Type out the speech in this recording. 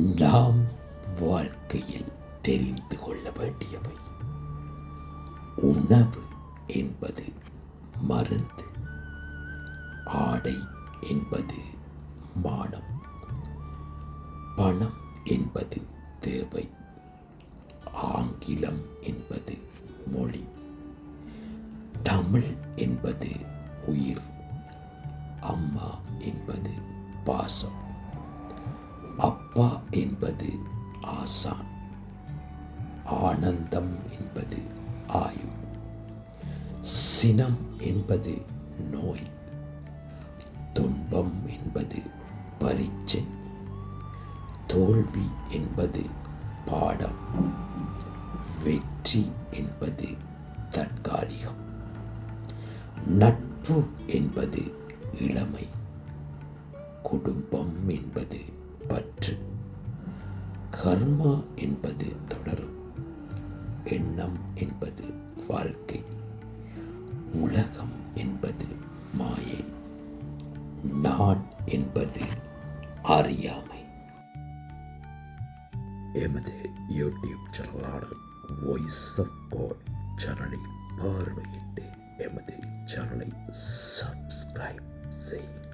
நாம் வாழ்க்கையில் தெரிந்து கொள்ள வேண்டியவை. உணவு என்பது மருந்து. ஆடை என்பது மானம். பணம் என்பது தேவை. ஆங்கிலம் என்பது மொழி. தமிழ் என்பது உயிர். அம்மா என்பது பாசம். அப்பா என்பது ஆசான் ஆனந்தம் என்பது ஆயு சினம் என்பது நோய் துன்பம் என்பது பரீட்சை தோல்வி என்பது பாடம் வெற்றி என்பது தற்காலிகம் நட்பு என்பது இளமை குடும்பம் என்பது கர்மா என்பது தொடரும். எண்ணம் என்பது வாழ்க்கை. உலகம் என்பது மாயை. நான் என்பது அறியாமை. எமது யூடியூப் சேனலான வாய்ஸ் ஆஃப் காட் சேனலை பார்வையிட்டு எமது சேனலை சப்ஸ்கிரைப் செய்யுங்கள்